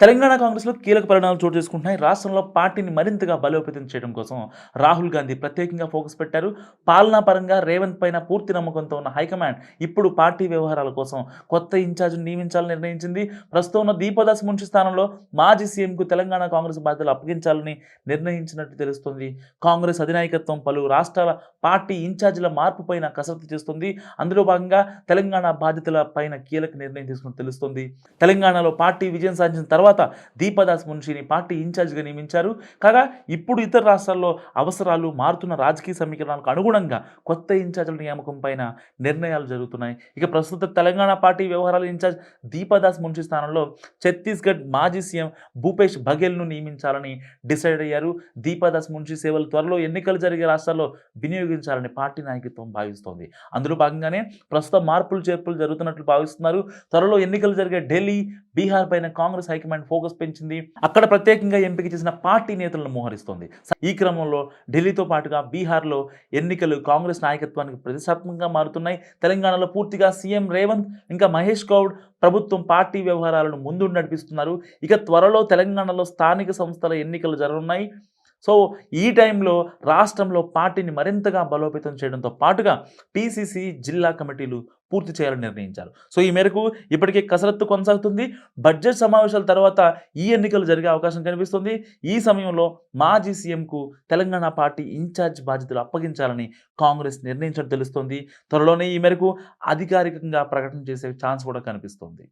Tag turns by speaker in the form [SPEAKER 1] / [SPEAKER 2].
[SPEAKER 1] తెలంగాణ కాంగ్రెస్లో కీలక పరిణామాలు చోటు చేసుకుంటున్నాయి. రాష్ట్రంలో పార్టీని మరింతగా బలోపేతం చేయడం కోసం రాహుల్ గాంధీ ప్రత్యేకంగా ఫోకస్ పెట్టారు. పాలనా పరంగా రేవంత్ పైన పూర్తి నమ్మకంతో ఉన్న హైకమాండ్ ఇప్పుడు పార్టీ వ్యవహారాల కోసం కొత్త ఇన్ఛార్జిని నియమించాలని నిర్ణయించింది. ప్రస్తుతం ఉన్న దీపదాస్ మున్షి స్థానంలో మాజీ సీఎంకు తెలంగాణ కాంగ్రెస్ బాధ్యతలు అప్పగించాలని నిర్ణయించినట్టు తెలుస్తుంది. కాంగ్రెస్ అధినాయకత్వం పలు రాష్ట్రాల పార్టీ ఇన్ఛార్జీల మార్పు పైన కసరత్తు చేస్తుంది. అందులో భాగంగా తెలంగాణ బాధ్యతల పైన కీలక నిర్ణయం తీసుకుని తెలుస్తుంది. తెలంగాణలో పార్టీ విజయం సాధించిన తర్వాత తర్వాత దీపదాస్ మున్షిని పార్టీ ఇన్ఛార్జ్గా నియమించారు. కాగా ఇప్పుడు ఇతర రాష్ట్రాల్లో అవసరాలు మారుతున్న రాజకీయ సమీకరణాలకు అనుగుణంగా కొత్త ఇన్ఛార్జ్ల నియామకం పైన నిర్ణయాలు జరుగుతున్నాయి. ఇక ప్రస్తుత తెలంగాణ పార్టీ వ్యవహారాల ఇన్ఛార్జ్ దీపదాస్ మున్షి స్థానంలో ఛత్తీస్గఢ్ మాజీ సీఎం భూపేష్ బఘెల్ను నియమించాలని డిసైడ్ అయ్యారు. దీపదాస్ మున్షి సేవలు త్వరలో ఎన్నికలు జరిగే రాష్ట్రాల్లో వినియోగించాలని పార్టీ నాయకత్వం భావిస్తోంది. అందులో భాగంగానే ప్రస్తుతం మార్పులు చేర్పులు జరుగుతున్నట్లు భావిస్తున్నారు. త్వరలో ఎన్నికలు జరిగే ఢిల్లీ బీహార్ పైన కాంగ్రెస్ హైకమాండ్ ఫోకస్ పెంచింది. అక్కడ ప్రత్యేకంగా ఎంపిక చేసిన పార్టీ నేతలను మోహరిస్తోంది. ఈ క్రమంలో ఢిల్లీతో పాటుగా బీహార్లో ఎన్నికలు కాంగ్రెస్ నాయకత్వానికి ప్రతిష్టాత్మకంగా మారుతున్నాయి. తెలంగాణలో పూర్తిగా సీఎం రేవంత్ ఇంకా మహేష్ గౌడ్ ప్రభుత్వం పార్టీ వ్యవహారాలను ముందు నడిపిస్తున్నారు. ఇక త్వరలో తెలంగాణలో స్థానిక సంస్థల ఎన్నికలు జరగనున్నాయి. సో ఈ టైంలో రాష్ట్రంలో పార్టీని మరింతగా బలోపేతం చేయడంతో పాటుగా పీసీసీ జిల్లా కమిటీలు పూర్తి చేయాలని నిర్ణయించారు. సో ఈ మేరకు ఇప్పటికే కసరత్తు కొనసాగుతుంది. బడ్జెట్ సమావేశాల తర్వాత ఈ ఎన్నికలు జరిగే అవకాశం కనిపిస్తుంది. ఈ సమయంలో మాజీ సీఎంకు తెలంగాణ పార్టీ ఇన్ఛార్జ్ బాధ్యతలు అప్పగించాలని కాంగ్రెస్ నిర్ణయించడం తెలుస్తోంది. త్వరలోనే ఈ మేరకు అధికారికంగా ప్రకటన చేసే ఛాన్స్ కూడా కనిపిస్తుంది.